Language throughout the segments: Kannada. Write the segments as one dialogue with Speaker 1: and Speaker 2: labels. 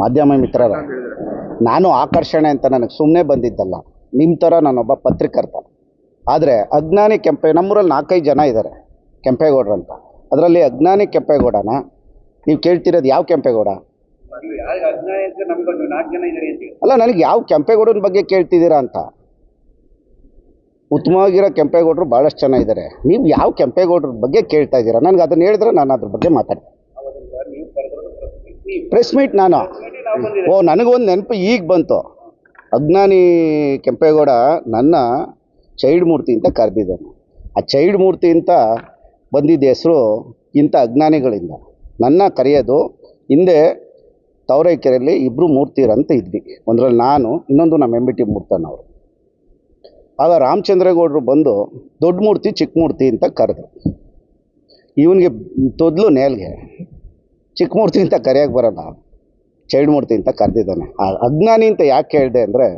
Speaker 1: ಮಾಧ್ಯಮ ಮಿತ್ರರ ನಾನು ಆಕರ್ಷಣೆ ಅಂತ ನನಗೆ ಸುಮ್ಮನೆ ಬಂದಿದ್ದಲ್ಲ ನಿಮ್ಮ ಥರ ನಾನೊಬ್ಬ ಪತ್ರಿಕರ್ತ. ಆದರೆ ಅಜ್ಞಾನಿ ಕೆಂಪೆ ನಮ್ಮೂರಲ್ಲಿ ನಾಲ್ಕೈದು ಜನ ಇದ್ದಾರೆ ಕೆಂಪೇಗೌಡರು ಅಂತ. ಅದರಲ್ಲಿ ಅಜ್ಞಾನಿ ಕೆಂಪೇಗೌಡನ ನೀವು ಕೇಳ್ತಿರೋದು ಯಾವ ಕೆಂಪೇಗೌಡ? ಅಲ್ಲ ನನಗೆ ಯಾವ ಕೆಂಪೇಗೌಡನ ಬಗ್ಗೆ ಕೇಳ್ತಿದ್ದೀರಾ ಅಂತ? ಉತ್ತಮವಾಗಿರೋ ಕೆಂಪೇಗೌಡರು ಭಾಳಷ್ಟು ಜನ ಇದ್ದಾರೆ ನೀವು ಯಾವ ಕೆಂಪೇಗೌಡರ ಬಗ್ಗೆ ಕೇಳ್ತಾ ಇದ್ದೀರಾ? ನನಗೆ ಅದನ್ನು ಹೇಳಿದ್ರೆ ನಾನು ಅದ್ರ ಬಗ್ಗೆ ಮಾತಾಡ್ತೀನಿ. ಪ್ರೆಸ್ ಮೀಟ್ ನಾನು. ಓ ನನಗೊಂದು ನೆನಪು ಈಗ ಬಂತು. ಅಜ್ಞಾನಿ ಕೆಂಪೇಗೌಡ ನನ್ನ ಚೈಲ್ಡ್ ಮೂರ್ತಿ ಅಂತ ಕರೆದಿದ್ದಾನೆ. ಆ ಚೈಲ್ಡ್ ಮೂರ್ತಿ ಅಂತ ಬಂದಿದ್ದ ಹೆಸರು ಇಂಥ ಅಜ್ಞಾನಿಗಳಿಂದ. ನನ್ನ ಕರೆಯೋದು, ಹಿಂದೆ ತವರೈಕೆರೆಯಲ್ಲಿ ಇಬ್ಬರು ಮೂರ್ತಿರಂತ ಇದ್ವಿ. ಒಂದರಲ್ಲಿ ನಾನು, ಇನ್ನೊಂದು ನಮ್ಮ ಎಂ ಬಿ ಟಿ ಮೂರ್ತನವರು. ಆಗ ರಾಮಚಂದ್ರೇಗೌಡರು ಬಂದು, ದೊಡ್ಡ ಮೂರ್ತಿ ಚಿಕ್ಕ ಮೂರ್ತಿ ಅಂತ ಕರೆದ್ರು. ಇವನಿಗೆ ತೊದಲು ನೇಲ್ಗೆ. ಚಿಕ್ಕ ಮೂರ್ತಿ ಅಂತ ಕರೆಯೋಕ್ಕೆ ಬರೋಲ್ಲ. ಚೈಲ್ಡ್ ಮೂರ್ತಿ ಅಂತ ಕರೆದಿದ್ದಾನೆ. ಆ ಅಜ್ಞಾನಿ ಅಂತ ಯಾಕೆ ಹೇಳಿದೆ ಅಂದರೆ,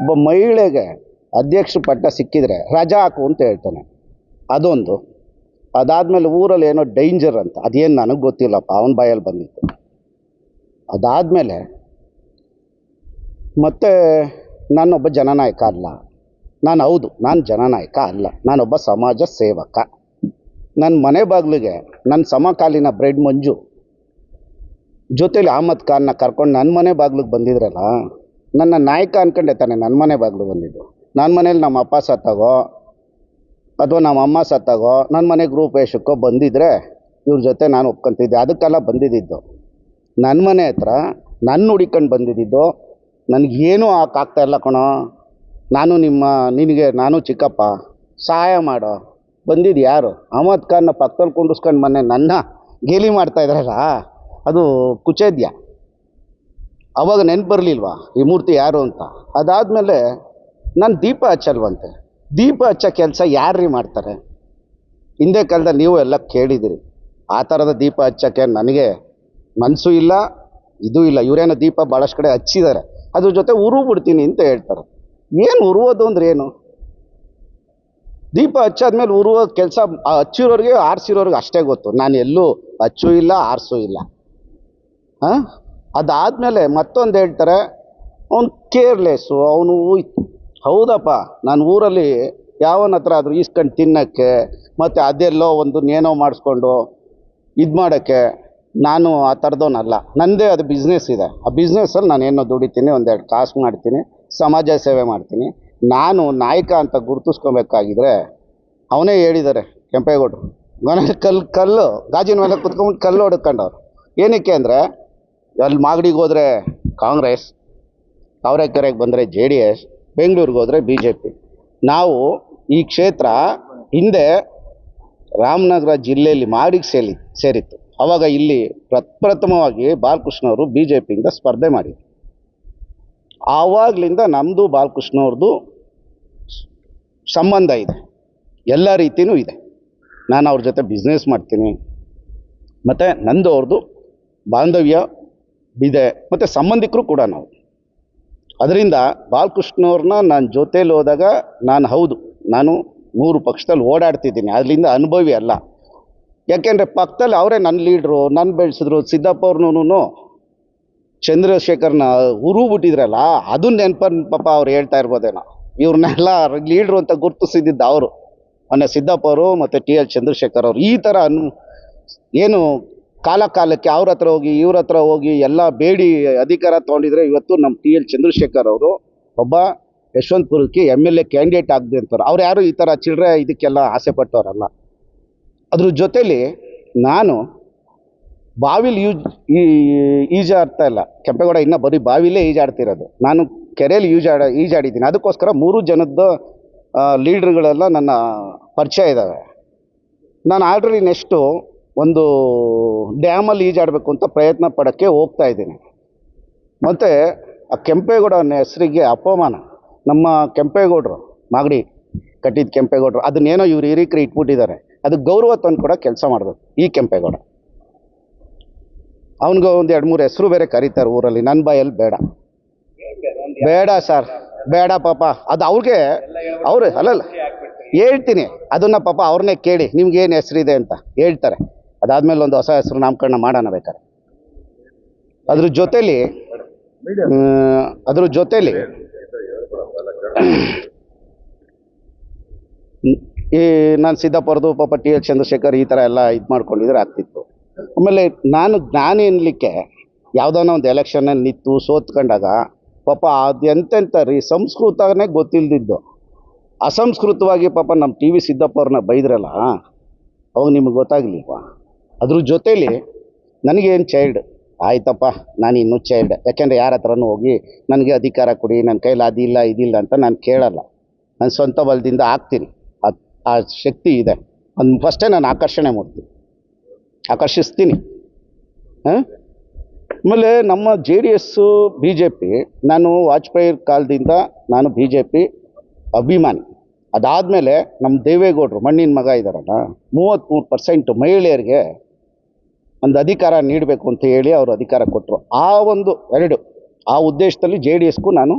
Speaker 1: ಒಬ್ಬ ಮಹಿಳೆಗೆ ಅಧ್ಯಕ್ಷ ಪಟ್ಟ ಸಿಕ್ಕಿದರೆ ರಜಾ ಹಾಕು ಅಂತ ಹೇಳ್ತಾನೆ. ಅದೊಂದು. ಅದಾದಮೇಲೆ ಊರಲ್ಲಿ ಏನೋ ಡೇಂಜರ್ ಅಂತ. ಅದೇನು ನನಗೆ ಗೊತ್ತಿಲ್ಲಪ್ಪ, ಅವನ ಬಾಯಲ್ಲಿ ಬಂದಿತ್ತು. ಅದಾದಮೇಲೆ ಮತ್ತೆ ನಾನೊಬ್ಬ ಜನನಾಯಕ ಅಲ್ಲ. ನಾನು ಹೌದು, ನಾನು ಜನನಾಯಕ ಅಲ್ಲ. ನಾನೊಬ್ಬ ಸಮಾಜ ಸೇವಕ. ನನ್ನ ಮನೆ ಬಾಗಿಲಿಗೆ ನನ್ನ ಸಮಕಾಲೀನ ಬ್ರೆಡ್ ಮಂಜು ಜೊತೇಲಿ ಅಹಮದ್ ಖಾನ್ನ ಕರ್ಕೊಂಡು ನನ್ನ ಮನೆ ಬಾಗಿಲಿಗೆ ಬಂದಿದ್ರಲ್ಲ, ನನ್ನ ನಾಯಕ ಅಂದ್ಕೊಂಡೆ ತಾನೆ ನನ್ನ ಮನೆ ಬಾಗಿಲು ಬಂದಿದ್ದು. ನನ್ನ ಮನೇಲಿ ನಮ್ಮ ಅಪ್ಪ ಸತ್ತಾಗೋ ಅಥವಾ ನಮ್ಮ ಅಮ್ಮ ಸತ್ತಾಗೋ ನನ್ನ ಮನೆ ಗ್ರೂಪ್ ವೇಷಕ್ಕೋ ಬಂದಿದ್ದರೆ ಇವ್ರ ಜೊತೆ ನಾನು ಒಪ್ಕೊಂತಿದ್ದೆ. ಅದಕ್ಕೆಲ್ಲ ಬಂದಿದ್ದಿದ್ದು. ನನ್ನ ಮನೆ ಹತ್ರ ನನ್ನ ಹುಡಿಕೊಂಡು ಬಂದಿದ್ದಿದ್ದು. ನನಗೇನೂ ಇಲ್ಲ ಕಣೋ. ನಾನು ನಿಮ್ಮ, ನಿನಗೆ, ನಾನು ಚಿಕ್ಕಪ್ಪ, ಸಹಾಯ ಮಾಡೋ. ಬಂದಿದ್ದು ಯಾರು? ಅಹಮದ್ ಖಾನ್ನ ಪಕ್ಕದಲ್ಲಿ ಕುಂಡಿಸ್ಕೊಂಡು ಮೊನ್ನೆ ನನ್ನ ಗೇಲಿ ಮಾಡ್ತಾ ಇದ್ರಲ್ಲ? ಅದು ಕುಚೇದ್ಯ. ಅವಾಗ ನೆನ್ಪು ಬರಲಿಲ್ವಾ? ಈ ಮೂರ್ತಿ ಯಾರು ಅಂತ? ಅದಾದಮೇಲೆ ನಾನು ದೀಪ ಹಚ್ಚಲ್ವಂತೆ. ದೀಪ ಹಚ್ಚೋ ಕೆಲಸ ಯಾರ್ರೀ ಮಾಡ್ತಾರೆ? ಹಿಂದೆ ಕಾಲದಲ್ಲಿ ನೀವು ಎಲ್ಲ ಕೇಳಿದಿರಿ. ಆ ಥರದ ದೀಪ ಹಚ್ಚೋಕ್ಕೆ ನನಗೆ ಮನಸ್ಸು ಇಲ್ಲ, ಇದು ಇಲ್ಲ. ಇವರೇನೋ ದೀಪ ಭಾಳಷ್ಟು ಕಡೆ ಹಚ್ಚಿದ್ದಾರೆ ಅದ್ರ ಜೊತೆ ಉರು ಬಿಡ್ತೀನಿ ಅಂತ ಹೇಳ್ತಾರೆ. ಏನು ಉರುವುದು ಅಂದ್ರೆ ಏನು? ದೀಪ ಹಚ್ಚಾದ್ಮೇಲೆ ಉರುವ ಕೆಲಸ ಹಚ್ಚಿರೋರಿಗೆ ಆರಿಸಿರೋರಿಗೆ ಅಷ್ಟೇ ಗೊತ್ತು. ನಾನು ಎಲ್ಲೂ ಹಚ್ಚೂ ಇಲ್ಲ, ಆರಿಸೂ ಇಲ್ಲ. ಹಾಂ ಅದಾದಮೇಲೆ ಮತ್ತೊಂದು ಹೇಳ್ತಾರೆ, ಅವನು ಕೇರ್ಲೆಸ್ಸು ಅವನು ಹೌದಪ್ಪ, ನಾನು ಊರಲ್ಲಿ ಯಾವನ ಹತ್ರ ಆದರೂ ಈಸ್ಕೊಂಡು ತಿನ್ನೋಕ್ಕೆ, ಮತ್ತು ಅದೆಲ್ಲೋ ಒಂದು ಏನೋ ಮಾಡಿಸ್ಕೊಂಡು ಇದು ಮಾಡೋಕ್ಕೆ, ನಾನು ಆ ಥರದವನಲ್ಲ ನನ್ನದೇ ಅದು ಬಿಸ್ನೆಸ್ ಇದೆ. ಆ ಬಿಸ್ನೆಸ್ಸಲ್ಲಿ ನಾನು ಏನೋ ದುಡಿತೀನಿ, ಒಂದೆರಡು ಕಾಸು ಮಾಡ್ತೀನಿ, ಸಮಾಜ ಸೇವೆ ಮಾಡ್ತೀನಿ. ನಾನು ನಾಯಕ ಅಂತ ಗುರುತಿಸ್ಕೊಬೇಕಾಗಿದ್ರೆ, ಅವನೇ ಹೇಳಿದ್ದಾರೆ ಕೆಂಪೇಗೌಡರು. ಮನೆ ಕಲ್ಲು ಕಲ್ಲು, ಗಾಜಿನ ಮೇಲೆ ಕುತ್ಕೊಂಡು ಕಲ್ಲು ಹೊಡ್ಕೊಂಡವ್ರು. ಏನಕ್ಕೆ ಅಂದರೆ ಅಲ್ಲಿ ಮಾಗಡಿಗೆ ಹೋದರೆ ಕಾಂಗ್ರೆಸ್ ತಾವರೆಕೆರೆಗೆ ಬಂದರೆ ಜೆ ಡಿ ಎಸ್, ಬೆಂಗಳೂರಿಗೆ ಹೋದರೆ ಬಿ ಜೆ ಪಿ. ನಾವು ಈ ಕ್ಷೇತ್ರ ಹಿಂದೆ ರಾಮನಗರ ಜಿಲ್ಲೆಯಲ್ಲಿ ಮಾಗಡಿಗೆ ಸೇರಿ ಸೇರಿತ್ತು. ಆವಾಗ ಇಲ್ಲಿ ಪ್ರಪ್ರಥಮವಾಗಿ ಬಾಲಕೃಷ್ಣ ಅವರು ಬಿ ಜೆ ಪಿಯಿಂದ ಸ್ಪರ್ಧೆ ಮಾಡಿದರು. ಆವಾಗಲಿಂದ ನಮ್ಮದು ಬಾಲಕೃಷ್ಣ ಅವ್ರದ್ದು ಸಂಬಂಧ ಇದೆ. ಎಲ್ಲ ರೀತಿಯೂ ಇದೆ. ನಾನು ಅವ್ರ ಜೊತೆ ಬಿಸ್ನೆಸ್ ಮಾಡ್ತೀನಿ. ಮತ್ತು ನಂದು ಅವ್ರದ್ದು ಬಾಂಧವ್ಯ ಇದೆ. ಮತ್ತು ಸಂಬಂಧಿಕರು ಕೂಡ ನಾವು. ಅದರಿಂದ ಬಾಲಕೃಷ್ಣವ್ರನ್ನ ನಾನು ಜೊತೇಲಿ ಹೋದಾಗ ನಾನು ಹೌದು, ನಾನು ಮೂರು ಪಕ್ಷದಲ್ಲಿ ಓಡಾಡ್ತಿದ್ದೀನಿ. ಅದರಿಂದ ಅನುಭವಿ ಅಲ್ಲ. ಯಾಕೆಂದರೆ ಪಕ್ಕದಲ್ಲಿ ಅವರೇ ನನ್ನ ಲೀಡ್ರು ನನ್ನ ಬೆಳೆಸಿದ್ರು, ಸಿದ್ದಪ್ಪ ಅವ್ರನ್ನೂ ಚಂದ್ರಶೇಖರ್ನ ಉರು ಬಿಟ್ಟಿದ್ರಲ್ಲ, ಅದು ನೆನಪ ಪಾಪ ಅವ್ರು ಹೇಳ್ತಾ ಇರ್ಬೋದೇನೋ. ಇವ್ರನ್ನೆಲ್ಲ ಲೀಡ್ರು ಅಂತ ಗುರುತಿಸಿದ್ದು ಅವರು. ಮೊನ್ನೆ ಸಿದ್ದಪ್ಪ ಅವರು ಮತ್ತು ಟಿ ಎಲ್ ಚಂದ್ರಶೇಖರ್ ಅವರು ಈ ಥರ ಏನು ಕಾಲ ಕಾಲಕ್ಕೆ ಅವ್ರ ಹತ್ರ ಹೋಗಿ, ಇವ್ರ ಹತ್ರ ಹೋಗಿ ಎಲ್ಲ ಬೇಡಿ ಅಧಿಕಾರ ತೊಗೊಂಡಿದ್ರೆ ಇವತ್ತು ನಮ್ಮ ಟಿ ಎಲ್ ಚಂದ್ರಶೇಖರ್ ಅವರು ಒಬ್ಬ ಯಶವಂತಪುರಕ್ಕೆ ಎಂ ಎಲ್ ಎ ಕ್ಯಾಂಡಿಡೇಟ್ ಆಗದೆ ಅಂತಾರೆ. ಅವ್ರು ಯಾರು ಈ ಥರ ಚಿಲ್ಲರೆ ಇದಕ್ಕೆಲ್ಲ ಆಸೆ ಪಟ್ಟವರಲ್ಲ. ಅದ್ರ ಜೊತೇಲಿ ನಾನು ಬಾವಿಲಿ ಯೂಜ್ ಈ, ಈಜಾಡ್ತಾ ಇಲ್ಲ. ಕೆಂಪೇಗೌಡ ಇನ್ನೂ ಬರೀ ಬಾವಿಲೇ ಈಜಾಡ್ತಿರೋದು. ನಾನು ಕೆರೆಯಲ್ಲಿ ಈಜಾಡ, ಈಜಾಡಿದ್ದೀನಿ. ಅದಕ್ಕೋಸ್ಕರ ಮೂರು ಜನದ ಲೀಡ್ರ್ಗಳೆಲ್ಲ ನನ್ನ ಪರಿಚಯ ಇದ್ದಾವೆ ನಾನು ಆಲ್ರೆಡಿ ನೆಕ್ಸ್ಟು ಒಂದು ಡ್ಯಾಮಲ್ಲಿ ಈಜಾಡಬೇಕು ಅಂತ ಪ್ರಯತ್ನ ಪಡೋಕ್ಕೆ ಹೋಗ್ತಾ ಇದ್ದೀನಿ. ಮತ್ತು ಆ ಕೆಂಪೇಗೌಡನ ಹೆಸರಿಗೆ ಅಪಮಾನ. ನಮ್ಮ ಕೆಂಪೇಗೌಡರು, ಮಾಗಡಿ ಕಟ್ಟಿದ ಕೆಂಪೇಗೌಡರು, ಅದನ್ನೇನೋ ಇವ್ರು ಹಿರಿಕರು ಇಟ್ಬಿಟ್ಟಿದ್ದಾರೆ. ಅದಕ್ಕೆ ಗೌರವ ತಂದು ಕೂಡ ಕೆಲಸ ಮಾಡಬೇಕು ಈ ಕೆಂಪೇಗೌಡ. ಅವನಿಗೆ ಒಂದು ಎರಡು ಮೂರು ಹೆಸರು ಬೇರೆ ಕರೀತಾರೆ ಊರಲ್ಲಿ ನನ್ನ ಬಾಯಲ್ಲಿ ಬೇಡ. ಬೇಡ ಸರ್, ಬೇಡ ಪಾಪ. ಅದು ಅವ್ರಿಗೆ, ಅವರು ಅಲ್ಲಲ್ಲ, ಹೇಳ್ತೀನಿ. ಅದನ್ನು ಪಾಪ ಅವ್ರನ್ನೇ ಕೇಳಿ ನಿಮ್ಗೆ ಏನು ಹೆಸರಿದೆ ಅಂತ ಹೇಳ್ತಾರೆ. ಅದಾದಮೇಲೆ ಒಂದು ಹೊಸ ಹೆಸರು ನಾಮಕರಣ ಮಾಡೋಣ ಬೇಕಾದ್ರೆ. ಅದ್ರ ಜೊತೆಲಿ ಅದ್ರ ಜೊತೆಲಿ, ಈ ನಾನು ಸಿದ್ದಪ್ಪರದು ಪಾಪ ಟಿ ಎಚ್ ಚಂದ್ರಶೇಖರ್ ಈ ಥರ ಎಲ್ಲ ಇದು ಮಾಡ್ಕೊಂಡಿದ್ರೆ ಆಗ್ತಿತ್ತು. ಆಮೇಲೆ ನಾನು ಜ್ಞಾನಿ ಅನ್ಲಿಕ್ಕೆ ಯಾವುದೋ ಒಂದು ಎಲೆಕ್ಷನಲ್ಲಿ ನಿಂತು ಸೋತ್ಕೊಂಡಾಗ ಪಾಪ ಅದು ಎಂತೆಂಥ ರೀ ಸಂಸ್ಕೃತನೇ ಗೊತ್ತಿಲ್ದಿದ್ದು. ಅಸಂಸ್ಕೃತವಾಗಿ ಪಾಪ ನಮ್ಮ ಟಿ ವಿ ಸಿದ್ದಪ್ಪ ಅವ್ರನ್ನ ಬೈದ್ರಲ್ಲ, ಅವಾಗ ನಿಮಗೆ ಗೊತ್ತಾಗ್ಲಿಲ್ವಾ? ಅದ್ರ ಜೊತೇಲಿ ನನಗೇನು ಚೈಲ್ಡ್ ಆಯ್ತಪ್ಪ, ನಾನು ಇನ್ನೂ ಚೈಲ್ಡ್ ಯಾಕೆಂದರೆ ಯಾರ ಹತ್ರನೂ ಹೋಗಿ ನನಗೆ ಅಧಿಕಾರ ಕೊಡಿ ನನ್ನ ಕೈಲಿ ಅದಿಲ್ಲ ಇದಿಲ್ಲ ಅಂತ ನಾನು ಕೇಳಲ್ಲ. ನನ್ನ ಸ್ವಂತ ಬಲದಿಂದ ಆಗ್ತೀನಿ. ಅದು, ಆ ಶಕ್ತಿ ಇದೆ. ಅದು ಫಸ್ಟೇ ನಾನು ಆಕರ್ಷಣೆ ಮಾಡ್ತೀನಿ. ಆಕರ್ಷಿಸ್ತೀನಿ. ಹಾಂ? ಆಮೇಲೆ ನಮ್ಮ J D S B J P ನಾನು ವಾಜಪೇಯಿ ಕಾಲದಿಂದ ನಾನು ಬಿ ಜೆ ಪಿ ಅಭಿಮಾನಿ. ಅದಾದಮೇಲೆ ನಮ್ಮ ದೇವೇಗೌಡರು, ಮಣ್ಣಿನ ಮಗ ಇದ್ದಾರಲ್ಲ ಮೂವತ್ತ್ಮೂರು ಪರ್ಸೆಂಟ್ ಮಹಿಳೆಯರಿಗೆ ಒಂದು ಅಧಿಕಾರ ನೀಡಬೇಕು ಅಂತ ಹೇಳಿ ಅವರು ಅಧಿಕಾರ ಕೊಟ್ಟರು ಆ ಒಂದು ಎರಡು, ಆ ಉದ್ದೇಶದಲ್ಲಿ ಜೆ ಡಿ ಎಸ್ಗೂ ನಾನು,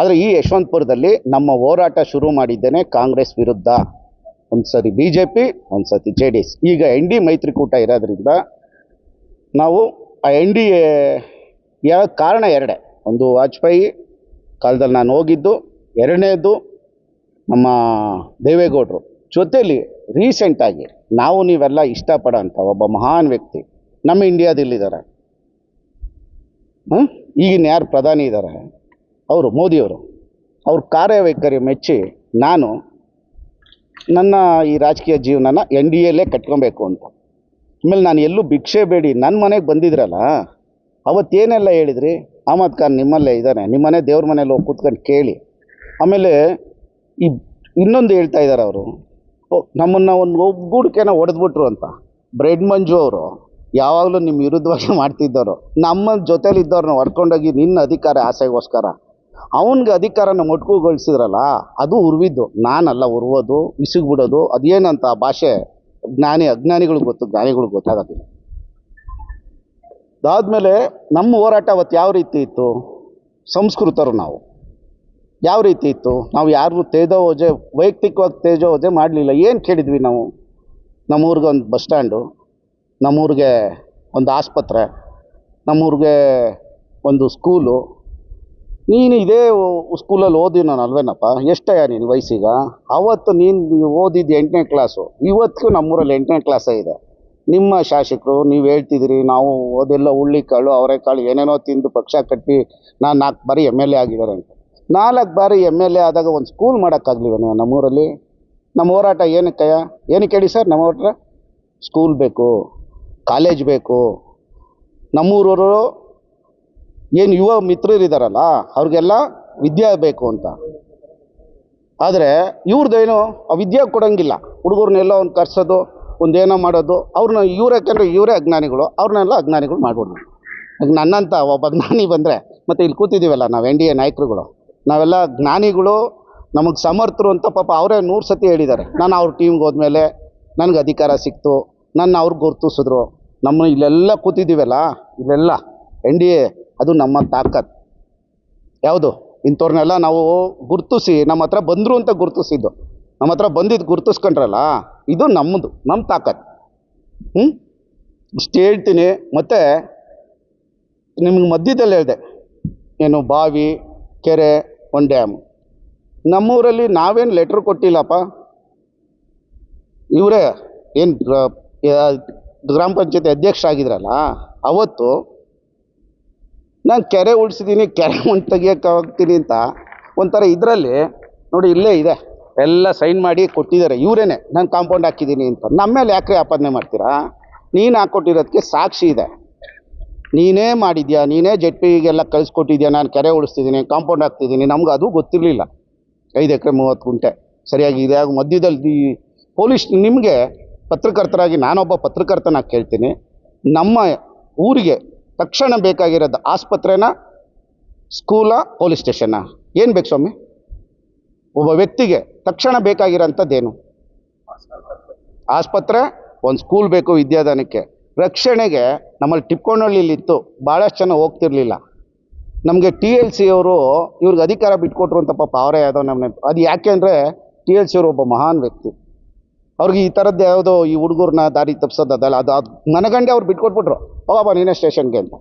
Speaker 1: ಆದರೆ ಈ ಯಶವಂತಪುರದಲ್ಲಿ ನಮ್ಮ ಹೋರಾಟ ಶುರು ಮಾಡಿದ್ದೇನೆ ಕಾಂಗ್ರೆಸ್ ವಿರುದ್ಧ. ಒಂದು ಸರಿ ಬಿ ಜೆ ಪಿ, ಒಂದು ಸತಿ ಜೆ ಡಿ ಎಸ್. ಈಗ ಎನ್ ಡಿ ಮೈತ್ರಿಕೂಟ ಇರೋದ್ರಿಂದ ನಾವು ಆ ಎನ್ ಡಿ ಯಾವ ಕಾರಣ ಎರಡೇ. ಒಂದು ವಾಜಪೇಯಿ ಕಾಲದಲ್ಲಿ ನಾನು ಹೋಗಿದ್ದು, ಎರಡನೇದು ನಮ್ಮ ದೇವೇಗೌಡರು. ಜೊತೇಲಿ ರೀಸೆಂಟಾಗಿ ನಾವು ನೀವೆಲ್ಲ ಇಷ್ಟಪಡೋಂಥ ಒಬ್ಬ ಮಹಾನ್ ವ್ಯಕ್ತಿ ನಮ್ಮ ಇಂಡಿಯಾದಲ್ಲಿದ್ದಾರೆ. ಹಾಂ ಈಗಿನ ಯಾರು ಪ್ರಧಾನಿ ಇದ್ದಾರೆ ಅವರು ಮೋದಿಯವರು ಅವ್ರ. ಕಾರ್ಯವೈಖರಿ ಮೆಚ್ಚಿ ನಾನು ನನ್ನ ಈ ರಾಜಕೀಯ ಜೀವನನ ಎನ್ ಡಿ ಎಲ್ಲೇ ಕಟ್ಕೊಬೇಕು ಅಂತ. ಆಮೇಲೆ ನಾನು ಎಲ್ಲೂ ಭಿಕ್ಷೆ ಬೇಡಿ ನನ್ನ ಮನೆಗೆ ಬಂದಿದ್ರಲ್ಲ, ಅವತ್ತೇನೆಲ್ಲ ಹೇಳಿದ್ರಿ? ಅಹಮದ್ ಖಾನ್ ನಿಮ್ಮಲ್ಲೇ ಇದ್ದಾನೆ ನಿಮ್ಮನೆ ದೇವ್ರ ಮನೇಲಿ ಹೋಗಿ ಕೂತ್ಕೊಂಡು ಕೇಳಿ. ಆಮೇಲೆ ಈ ಇನ್ನೊಂದು ಹೇಳ್ತಾ ಇದ್ದಾರೆ ಅವರು. ನಮ್ಮನ್ನು ಒಂದು ಒಗ್ಗೂಡಿಕೆನ ಹೊಡೆದ್ಬಿಟ್ರು ಅಂತ. ಬ್ರೆಡ್ ಮಂಜು ಅವರು, ಯಾವಾಗಲೂ ನಿಮ್ಮ ವಿರುದ್ಧವಾಗಿ ಮಾಡ್ತಿದ್ದವರು. ನಮ್ಮ ಜೊತೇಲಿದ್ದವ್ರನ್ನ ಹೊಡ್ಕೊಂಡೋಗಿ ನಿನ್ನ ಅಧಿಕಾರ ಆಸೆಗೋಸ್ಕರ. ಅವನಿಗೆ ಅಧಿಕಾರನ ಮೊಟ್ಕುಗೊಳಿಸಿದ್ರಲ್ಲ, ಅದು ಉರ್ವಿದ್ದು. ನಾನಲ್ಲ ಉರ್ವೋದು ಬಿಸಿಗ್ಬಿಡೋದು ಬಿಡೋದು ಅದೇನಂತ ಭಾಷೆ ಜ್ಞಾನಿ, ಅಜ್ಞಾನಿಗಳಿಗೆ ಗೊತ್ತು, ಜ್ಞಾನಿಗಳಿಗೆ ಗೊತ್ತಾಗೋದಿಲ್ಲ. ಅದಾದಮೇಲೆ ನಮ್ಮ ಹೋರಾಟ ಅವತ್ತು ಯಾವ ರೀತಿ ಇತ್ತು? ಸಂಸ್ಕೃತರು ನಾವು. ಯಾವ ರೀತಿ ಇತ್ತು? ನಾವು ಯಾರು ತೇಜೋ ಓಜೆ, ವೈಯಕ್ತಿಕವಾಗಿ ತೇಜೋ ಓಜೆ ಮಾಡಲಿಲ್ಲ. ಏನು ಕೇಳಿದ್ವಿ ನಾವು? ನಮ್ಮೂರಿಗೆ ಒಂದು ಬಸ್ ಸ್ಟ್ಯಾಂಡು, ನಮ್ಮೂರಿಗೆ ಒಂದು ಆಸ್ಪತ್ರೆ, ನಮ್ಮೂರಿಗೆ ಒಂದು ಸ್ಕೂಲು. ನೀನು ಇದೇ ಸ್ಕೂಲಲ್ಲಿ ಓದಿನ ಅಲ್ವೇನಪ್ಪ? ಎಷ್ಟಯ್ಯ ನೀನು ವಯಸ್ಸೀಗ? ಅವತ್ತು ನೀನು ಓದಿದ್ದು ಎಂಟನೇ ಕ್ಲಾಸು. ಇವತ್ತಿಗೂ ನಮ್ಮೂರಲ್ಲಿ ಎಂಟನೇ ಕ್ಲಾಸೇ ಇದೆ. ನಿಮ್ಮ ಶಾಸಕರು, ನೀವು ಹೇಳ್ತಿದ್ದೀರಿ, ನಾವು ಓದೆಲ್ಲ ಹುಳ್ಳಿಕಾಳು ಅವರೆಕಾಳು, ಏನೇನೋ ತಿಂದು ಪಕ್ಷ ಕಟ್ಟಿ ನಾನು ನಾಲ್ಕು ಬಾರಿ ಎಂ ಎಲ್ ಎ ಆಗಿದ್ದಾರೆ ಅಂತ. ನಾಲ್ಕು ಬಾರಿ ಎಂ ಎಲ್ ಎ ಆದಾಗ ಒಂದು ಸ್ಕೂಲ್ ಮಾಡೋಕ್ಕಾಗ್ಲಿವನೇ ನಮ್ಮೂರಲ್ಲಿ? ನಮ್ಮ ಹೋರಾಟ ಏನಕ್ಕಯ್ಯ ಏನಕ್ಕೆ ಹೇಳಿ ಸರ್ ನಮ್ಮ ಹೋರಾಟ? ಸ್ಕೂಲ್ ಬೇಕು ಕಾಲೇಜ್ ಬೇಕು. ನಮ್ಮೂರವರು ಏನು ಯುವ ಮಿತ್ರರಿದ್ದಾರಲ್ಲ ಅವ್ರಿಗೆಲ್ಲ ವಿದ್ಯೆ ಬೇಕು ಅಂತ. ಆದರೆ ಇವ್ರದ್ದೇನು ಆ ವಿದ್ಯೆ ಕೊಡೋಂಗಿಲ್ಲ. ಹುಡುಗರನ್ನೆಲ್ಲ ಒಂದು ಕರ್ಸೋದು ಒಂದೇನೋ ಮಾಡೋದು, ಅವ್ರನ್ನ ಇವರೇ ಇವರೇ ಅಜ್ಞಾನಿಗಳು, ಅವ್ರನ್ನೆಲ್ಲ ಅಜ್ಞಾನಿಗಳು ಮಾಡ್ಬೋದು. ಈಗ ನನ್ನಂಥ ಒಬ್ಬ ಅಜ್ಞಾನಿ ಬಂದರೆ, ಮತ್ತು ಇಲ್ಲಿ ಕೂತಿದ್ದೀವಲ್ಲ, ನಾವು ಎನ್ ಡಿ ಎ ನಾಯಕರುಗಳು. ನಾವೆಲ್ಲ ಜ್ಞಾನಿಗಳು, ನಮಗೆ ಸಮರ್ಥರು ಅಂತ ಪಾಪ ಅವರೇ ನೂರು ಸತಿ ಹೇಳಿದ್ದಾರೆ ನಾನು ಅವ್ರ ಟೀಮ್ಗೆ ಹೋದ್ಮೇಲೆ ನನಗೆ ಅಧಿಕಾರ ಸಿಕ್ತು ನನ್ನ ಅವ್ರು ಗುರುತಿಸಿದ್ರು. ನಮ್ಮ ಇಲ್ಲೆಲ್ಲ ಕೂತಿದ್ದೀವಲ್ಲ ಇಲ್ಲೆಲ್ಲ ಎನ್ ಡಿ ಎ ಅದು ನಮ್ಮ ತಾಕತ್. ಯಾವುದು? ಇಂಥವ್ರನ್ನೆಲ್ಲ ನಾವು ಗುರುತಿಸಿ, ನಮ್ಮ ಹತ್ರ ಬಂದರು ಅಂತ ಗುರುತಿಸಿದ್ದು. ನಮ್ಮ ಹತ್ರ ಬಂದಿದ್ದು ಗುರುತಿಸ್ಕೊಂಡ್ರಲ್ಲ, ಇದು ನಮ್ಮದು ನಮ್ಮ ತಾಕತ್. ಹ್ಞೂ ಇಷ್ಟು ಹೇಳ್ತೀನಿ, ಮತ್ತು ನಿಮ್ಗೆ ಮಧ್ಯದಲ್ಲಿ ಹೇಳಿದೆ. ಏನು ಬಾವಿ, ಕೆರೆ ಒಂದು ಡ್ಯಾಮ್ ನಮ್ಮೂರಲ್ಲಿ ನಾವೇನು ಲೆಟ್ರ್ ಕೊಟ್ಟಿಲ್ಲಪ್ಪ? ಇವರೇ ಏನು ಗ್ರಾಮ ಪಂಚಾಯತಿ ಅಧ್ಯಕ್ಷ ಆಗಿದ್ರಲ್ಲ, ಅವತ್ತು ನಾನು ಕೆರೆ ಉಳಿಸಿದ್ದೀನಿ ಕೆರೆ ಒಂದು ತೆಗಿಯೋಕ್ಕೆ ಹೋಗ್ತೀನಿ ಅಂತ ಒಂಥರ ಇದರಲ್ಲಿ, ನೋಡಿ ಇಲ್ಲೇ ಇದೆ, ಎಲ್ಲ ಸೈನ್ ಮಾಡಿ ಕೊಟ್ಟಿದ್ದಾರೆ, ಇವರೇನೆ, ನಾನು ಕಾಂಪೌಂಡ್ ಹಾಕಿದ್ದೀನಿ ಅಂತ. ನಮ್ಮ ಮೇಲೆ ಯಾಕೆ ಆಪಾದನೆ ಮಾಡ್ತೀರಾ? ನೀನು ಹಾಕ್ಕೊಟ್ಟಿರೋದಕ್ಕೆ ಸಾಕ್ಷಿ ಇದೆ. ನೀನೇ ಮಾಡಿದ್ಯಾ? ನೀನೇ ಜೆಡ್ ಪಿಗೆಲ್ಲ ಕಳಿಸ್ಕೊಟ್ಟಿದ್ಯಾ? ನಾನು ಕೆರೆ ಉಳಿಸ್ತಿದ್ದೀನಿ ಕಾಂಪೌಂಡ್ ಹಾಕ್ತಿದ್ದೀನಿ. ನಮ್ಗೆ ಅದು ಗೊತ್ತಿರಲಿಲ್ಲ. ಐದು ಎಕರೆ ಮೂವತ್ತು ಗುಂಟೆ. ಸರಿಯಾಗಿ ಇದೆ. ಮಧ್ಯದಲ್ಲಿ ಪೊಲೀಸ್ ನಿಮಗೆ ಪತ್ರಕರ್ತರಾಗಿ, ನಾನೊಬ್ಬ ಪತ್ರಕರ್ತನ ಕೇಳ್ತೀನಿ. ನಮ್ಮ ಊರಿಗೆ ತಕ್ಷಣ ಬೇಕಾಗಿರೋದು ಆಸ್ಪತ್ರೆನ, ಸ್ಕೂಲ, ಪೊಲೀಸ್ ಸ್ಟೇಷನ್ನ ಏನು ಬೇಕು ಸ್ವಾಮಿ? ಒಬ್ಬ ವ್ಯಕ್ತಿಗೆ ತಕ್ಷಣ ಬೇಕಾಗಿರೋಂಥದ್ದೇನು? ಆಸ್ಪತ್ರೆ, ಒಂದು ಸ್ಕೂಲ್ ಬೇಕು ವಿದ್ಯಾದಾನಕ್ಕೆ. ರಕ್ಷಣೆಗೆ ನಮ್ಮಲ್ಲಿ ಟಿಪ್ಕೊಂಡಳ್ಳಿಲಿತ್ತು ಭಾಳಷ್ಟು ಜನ ಹೋಗ್ತಿರ್ಲಿಲ್ಲ. ನಮಗೆ ಟಿ ಎಲ್ ಸಿ ಅವರು ಇವ್ರಿಗೆ ಅಧಿಕಾರ ಬಿಟ್ಕೊಟ್ರು ಅಂತ ಪಾಪ ಅವರೇ ಯಾವುದೋ ನಮ್ಮ ಅದು ಯಾಕೆ ಅಂದರೆ ಟಿ ಎಲ್ ಸಿ ಅವರು ಒಬ್ಬ ಮಹಾನ್ ವ್ಯಕ್ತಿ. ಅವ್ರಿಗೆ ಈ ಥರದ್ದು ಯಾವುದೋ ಈ ಹುಡುಗರನ್ನ ದಾರಿ ತಪ್ಸೋದು ಅದಲ್ಲ, ಅದು ಅದು ನನಗಂಡೆ ಅವ್ರು ಬಿಟ್ಕೊಟ್ಬಿಟ್ರು. ಹೋಗಪ್ಪ ನೀನೇ ಸ್ಟೇಷನ್ಗೆ ಅಂತ.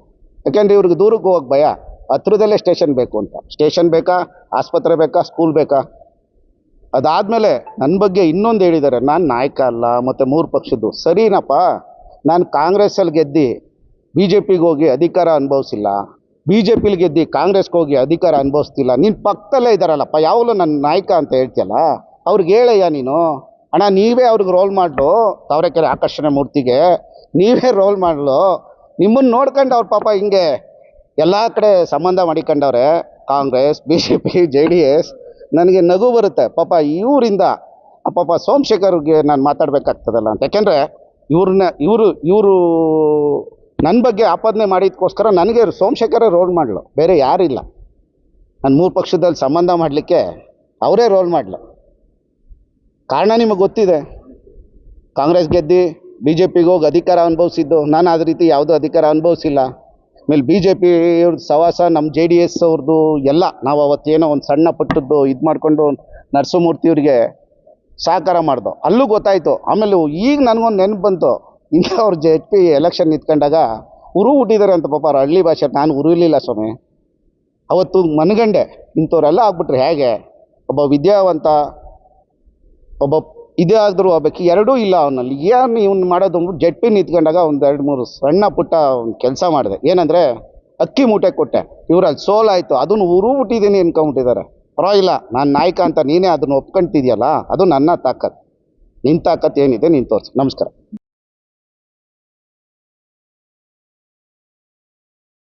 Speaker 1: ಯಾಕೆಂದರೆ ಇವ್ರಿಗೆ ದೂರಕ್ಕೆ ಹೋಗೋಕ್ಕೆ ಭಯ. ಹತ್ರದಲ್ಲೇ ಸ್ಟೇಷನ್ ಬೇಕು ಅಂತ. ಸ್ಟೇಷನ್ ಬೇಕಾ? ಆಸ್ಪತ್ರೆ ಬೇಕಾ? ಸ್ಕೂಲ್ ಬೇಕಾ? ಅದಾದಮೇಲೆ ನನ್ನ ಬಗ್ಗೆ ಇನ್ನೊಂದು ಹೇಳಿದ್ದಾರೆ ನಾನು ನಾಯಕ ಅಲ್ಲ, ಮತ್ತು ಮೂರು ಪಕ್ಷದ್ದು. ಸರಿನಪ್ಪ. ನಾನು ಕಾಂಗ್ರೆಸ್ಸಲ್ಲಿ ಗೆದ್ದು ಬಿ ಜೆ ಪಿಗೆ ಹೋಗಿ ಅಧಿಕಾರ ಅನುಭವಿಸಿಲ್ಲ. ಬಿ ಜೆ ಪಿಲಿ ಗೆದ್ದು ಕಾಂಗ್ರೆಸ್ಗೆ ಹೋಗಿ ಅಧಿಕಾರ ಅನುಭವಿಸ್ತಿಲ್ಲ. ನಿನ್ನ ಪಕ್ಕದಲ್ಲೇ ಇದ್ದಾರಲ್ಲಪ್ಪ ಯಾವಾಗಲೂ ನನ್ನ ನಾಯಕ ಅಂತ ಹೇಳ್ತಿಯಲ್ಲ? ಅವ್ರಿಗೆ ಹೇಳಯ್ಯ ನೀನು. ಅಣ್ಣ, ನೀವೇ ಅವ್ರಿಗೆ ರೋಲ್ ಮಾಡಲು ತಾವರೆಕೆರೆ ಆಕರ್ಷಣೆ ಮೂರ್ತಿಗೆ. ನೀವೇ ರೋಲ್ ಮಾಡಲು ನಿಮ್ಮನ್ನು ನೋಡ್ಕೊಂಡು ಅವ್ರ ಪಾಪ ಹಿಂಗೆ ಎಲ್ಲ ಕಡೆ ಸಂಬಂಧ ಮಾಡಿಕೊಂಡವ್ರೆ, Congress B J P J D S, ನನಗೆ ನಗು ಬರುತ್ತೆ. ಪಾಪ ಇವರಿಂದ, ಪಾಪ ಸೋಮಶೇಖರ್ಗೆ ನಾನು ಮಾತಾಡಬೇಕಾಗ್ತದಲ್ಲ ಅಂತ. ಯಾಕೆಂದರೆ ಇವ್ರನ್ನ, ಇವರು ಇವರು ನನ್ನ ಬಗ್ಗೆ ಆಪಾದನೆ ಮಾಡಿದ್ದಕ್ಕೋಸ್ಕರ ನನಗೆ ಸೋಮಶೇಖರ ರೋಲ್ ಮಾಡಲು. ಬೇರೆ ಯಾರಿಲ್ಲ. ನಾನು ಮೂರು ಪಕ್ಷದಲ್ಲಿ ಸಂಬಂಧ ಮಾಡಲಿಕ್ಕೆ ಅವರೇ ರೋಲ್ ಮಾಡಲು. ಕಾರಣ ನಿಮಗೆ ಗೊತ್ತಿದೆ. ಕಾಂಗ್ರೆಸ್ ಗೆದ್ದು ಬಿ ಜೆ ಪಿಗೆ ಹೋಗಿ ಅಧಿಕಾರ ಅನುಭವಿಸಿದ್ದು. ನಾನು ಅದೇ ರೀತಿ ಯಾವುದೂ ಅಧಿಕಾರ ಅನುಭವಿಸಿಲ್ಲ. ಆಮೇಲೆ ಬಿ ಜೆ ಪಿ ಇವ್ರದ್ದು ಸವಾಸ ನಮ್ಮ ಜೆ ಡಿ ಎಸ್ ಅವ್ರದ್ದು ಎಲ್ಲ. ನಾವು ಅವತ್ತೇನೋ ಒಂದು ಸಣ್ಣ ಪಟ್ಟದ್ದು ಇದು ಮಾಡಿಕೊಂಡು ನರಸಿಂಹಮೂರ್ತಿಯವ್ರಿಗೆ ಸಹಕಾರ ಮಾಡ್ದೋ. ಅಲ್ಲೂ ಗೊತ್ತಾಯಿತು. ಆಮೇಲೆ ಈಗ ನನಗೊಂದು ನೆನಪು ಬಂತು. ಇಂಥ ಅವ್ರು ಜೆ ಎಚ್ ಪಿ ಎಲೆಕ್ಷನ್ ನಿಂತ್ಕೊಂಡಾಗ ಉರು ಹುಟ್ಟಿದ್ದಾರೆ ಅಂತ ಪಾಪ ಅವ್ರ ಹಳ್ಳಿ ಭಾಷೆ, ನಾನು ಉರುಲಿಲ್ಲ ಸ್ವಾಮಿ. ಅವತ್ತು ಮನಗಂಡೆ ಇಂಥವ್ರೆಲ್ಲ ಆಗ್ಬಿಟ್ರೆ ಹೇಗೆ? ಒಬ್ಬ ವಿದ್ಯಾವಂತ, ಒಬ್ಬ ಇದೇ ಆದರೂ ಆಗ್ಬೇಕು ಎರಡೂ ಇಲ್ಲ ಅವನಲ್ಲಿ. ಏನು ಇವ್ನು ಮಾಡೋದು? ಜೆಡ್ ಪಿ ನಿಂತ್ಕೊಂಡಾಗ ಒಂದು ಎರಡು ಮೂರು ಸಣ್ಣ ಪುಟ್ಟ ಒಂದು ಕೆಲಸ ಮಾಡಿದೆ. ಏನಂದರೆ ಅಕ್ಕಿ ಮೂಟೆ ಕೊಟ್ಟೆ. ಇವರಲ್ಲಿ ಸೋಲಾಯಿತು. ಅದನ್ನು ಉರು ಬಿಟ್ಟಿದ್ದೀನಿ ಅನ್ಕೊಂಬಿಟ್ಟಿದ್ದಾರೆ ಪರವಾಗಿಲ್ಲ, ನಾನು ನಾಯಕ ಅಂತ ನೀನೇ ಅದನ್ನು ಒಪ್ಕೊಂತಿದ್ಯಲ್ಲ, ಅದು ನನ್ನ ತಾಕತ್ತು ನಿನ್ನ ತಾಕತ್ತು ಏನಿದೆ ನೀನು ತೋರಿಸು. ನಮಸ್ಕಾರ.